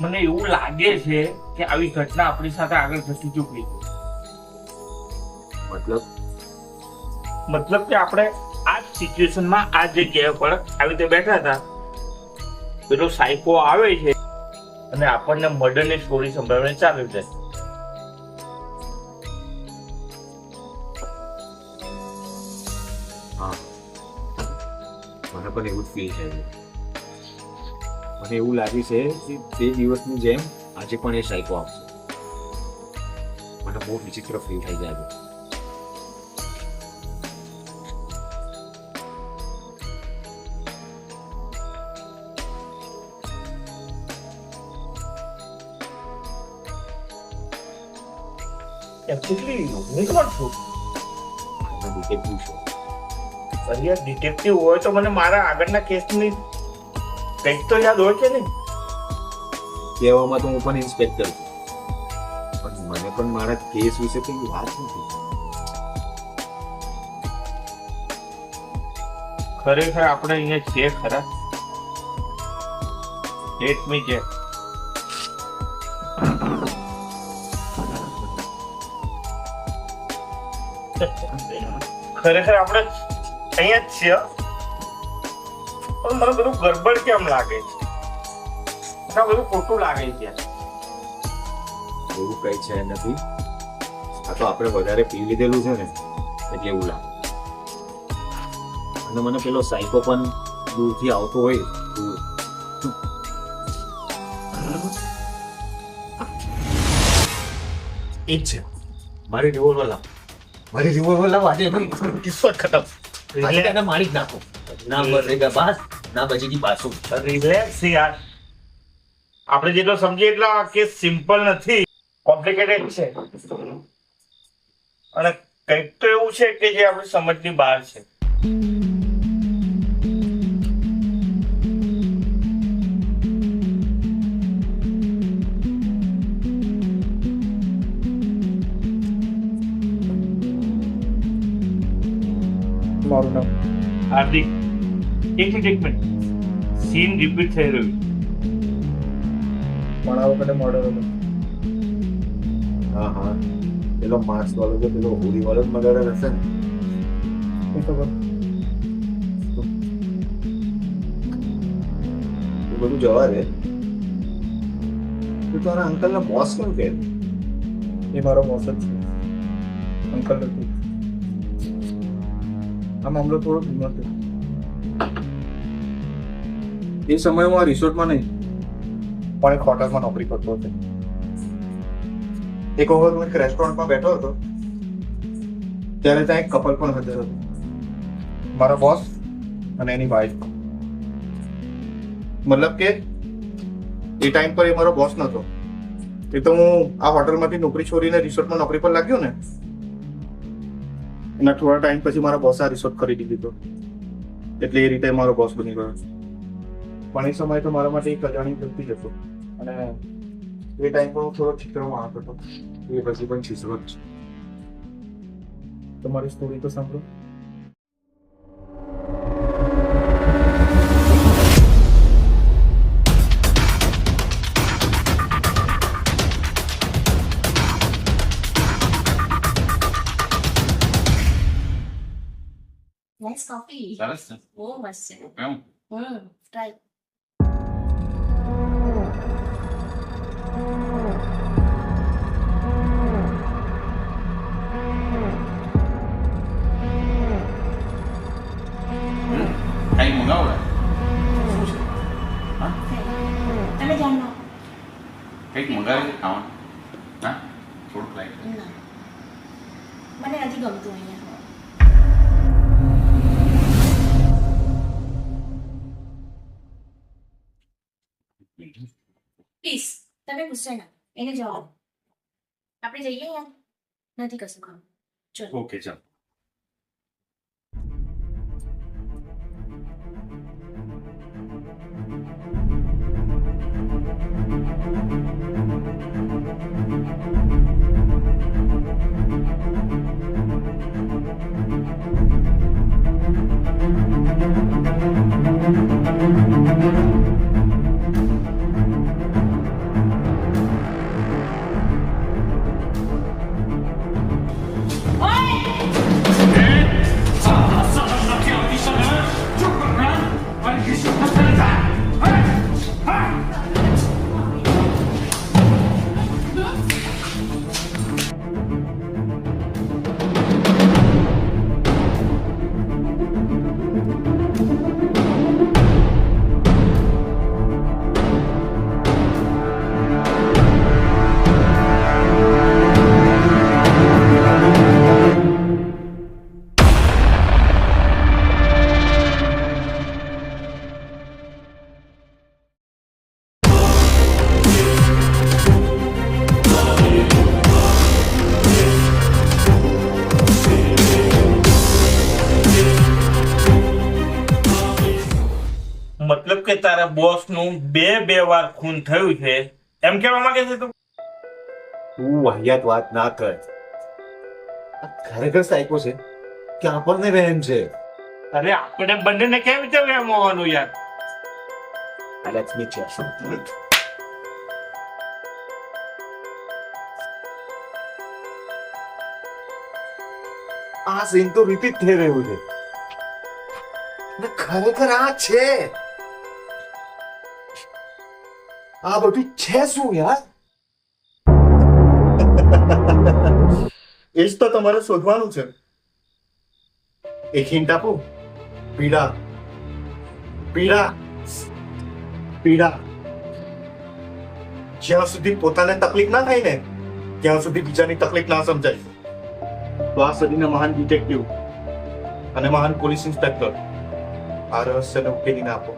મને એવું લાગે છે કે આવી ઘટના આપણી સાથે આગળ થતી ચૂકી મતલબ? મતલબ કે આપણે આ જ સિચ્યુએશનમાં આ જગ્યાએ પર આવી રીતે બેઠા હતા. પેલો સાયકો આવે છે અને આપણને મર્ડરની સ્ટોરી સંભળાવવાની ચાલુ છે. હા. મને પણ એવું જ ફીલ થાય છે. મને એવું લાગે છે કે તે દિવસની જેમ આજે પણ એ સાયકો આવશે. મને બહુ વિચિત્ર ફીલ થઈ જાય છું. ડિટેક્ટિવ છો ડિટેક્ટિવ હોય તો મને મારા આગળના કેસની કંઈક તો યાદ હોય છે ને કહેવામાં તો હું પણ ઇન્સ્પેક્ટર છું. પણ મને પણ મારા કેસ વિશે કંઈ વાત નથી. ખરેખર આપણે અહીંયા છીએ ખરા? લેટ મી ચેક ખરેખર આપણે અહીંયા જ છીએ? પણ મને બધું ગરબડ કેમ લાગે છે? ના આ બધું ખોટું લાગે છે. એવું કઈ છે નથી. આ તો આપણે વધારે પી લીધેલું છે ને એટલે એવું લાગે. અને મને પેલો સાયકો પણ દૂરથી આવતો હોય દૂર એ જ છે. મારી રિવોલ્વર લાવ. મારી રિવોલ્વર લાવ આજે કિસ્સો જ ખતમ મારી જ નાખો. ના બચેગા બાસ ના બચેગી બાસુ રિલેક્સ યાર આપણે જેટલો સમજીએ એટલો આ કેસ સિમ્પલ નથી. કોમ્પ્લિકેટેડ છે. અને કંઈક તો એવું છે કે જે આપણી સમજની બહાર છે. મારું નામ હાર્દિક. એક મિનિટ એક મિનિટ. સીન રિપીટ થઈ રહ્યું પણ આ વખતે મોડલ હા હા. પેલો માર્ક્સ વાળો તો પેલો હોળી વાળો જ મગાડે રહેશે ને. એ ખબર એ બધું જવા દે. તું તારા અંકલને બોસ કેમ કે? એ મારો બોસ જ છે. અંકલ નથી આ મામલો થોડો જૂનો છે એ સમયમાં આ રિસોર્ટમાં નહીં. પણ એક હોટલમાં નોકરી કરતો હતો. એક વખત હું એક રેસ્ટોરન્ટમાં બેઠો હતો. ત્યારે ત્યાં એક કપલ પણ હાજર હતું. મારો બોસ અને એની વાઈફ મતલબ કે એ ટાઈમ પર એ મારો બોસ નહોતો. એ તો હું આ હોટલમાંથી નોકરી છોડીને રિસોર્ટમાં નોકરી પર લાગ્યો ને, એના થોડા ટાઈમ પછી મારા બોસે આ રિસોર્ટ ખરીદી દીધો. એટલે એ રીતે મારો બોસ બની ગયો. પણ એ સમય તો મારા માટે એક અજાણી વ્યક્તિ જ હતો. અને એ ટાઈમ પર હું થોડો ચિત્રમાં આવતો હતો. એ પછી પણ છીસરો જ છે. તમારી સ્ટોરી તો સાંભળો. નાઇસ કોફી સરસ છે બહુ મસ્ત છે કેમ મંગાવી છે ખાવાનું હા થોડુંક લાઈટ ના મને નથી ગમતું અહીંયા પ્લીઝ તમે ગુસ્સે ના એને જવા દો. આપણે જઈએ યાર નથી કશું ખાવું ચલો. ઓકે ચાલ. મારા બોસનું બે બે વાર ખૂન થયું છે. એમ કેવા માંગે છે તું? તું વાહિયાત વાત ના કર. ખરેખર સાયકો છે. કે આપણને વહેમ છે? અરે આપણે બંનેને કેવી રીતે વહેમ હોવાનું યાર? આ સીન તો રિપીટ થઈ રહ્યું છે. ખરેખર આ છે. આ બધું છે શું યાર? એ જ તો તમારે શોધવાનું છે. એક હિન્ટ આપું. પીડા પીડા પીડા જ્યાં સુધી પોતાને તકલીફ ના થાય ને, ત્યાં સુધી બીજાની તકલીફ ના સમજાય. તો આ સદીના મહાન ડિટેક્ટિવ અને મહાન પોલીસ ઇન્સ્પેક્ટર આ રહસ્યને ઉકેલીને આપો.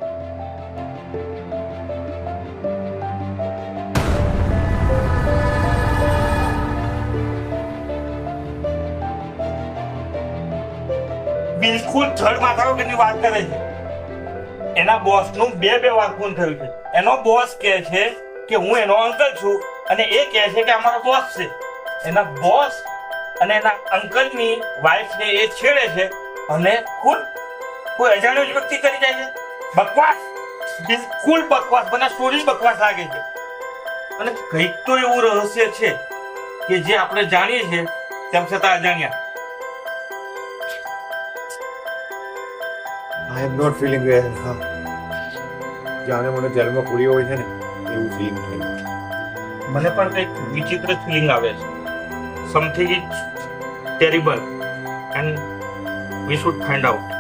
બિલકુલ થર્ડ માથા વાત કરે છે? એના બોસનું બે બે વાર ખૂન થયું છે. એનો બોસ કહે છે કે હું એનો અંકલ છું અને એ કહે છે કે અમારો બોસ છે. એના બોસ અને એના અંકલની વાઈફ ને એ છેડે છે અને ખુદ કોઈ અજાણ્યો જ વ્યક્તિ કરી જાય છે. બકવાસ! બિલકુલ બકવાસ! મને સ્ટોરી બકવાસ લાગે છે. અને કંઈક તો એવું રહસ્ય છે કે જે આપણે જાણીએ છીએ, તેમ છતાં અજાણ્યા. આઈ એમ નોટ ફીલિંગ વેલ જાણે મને જેલમાં પૂરી હોય છે ને એવું ફીલિંગ થાય મને પણ કંઈક વિચિત્ર ફિલિંગ આવે છે। Something is terrible and we should find out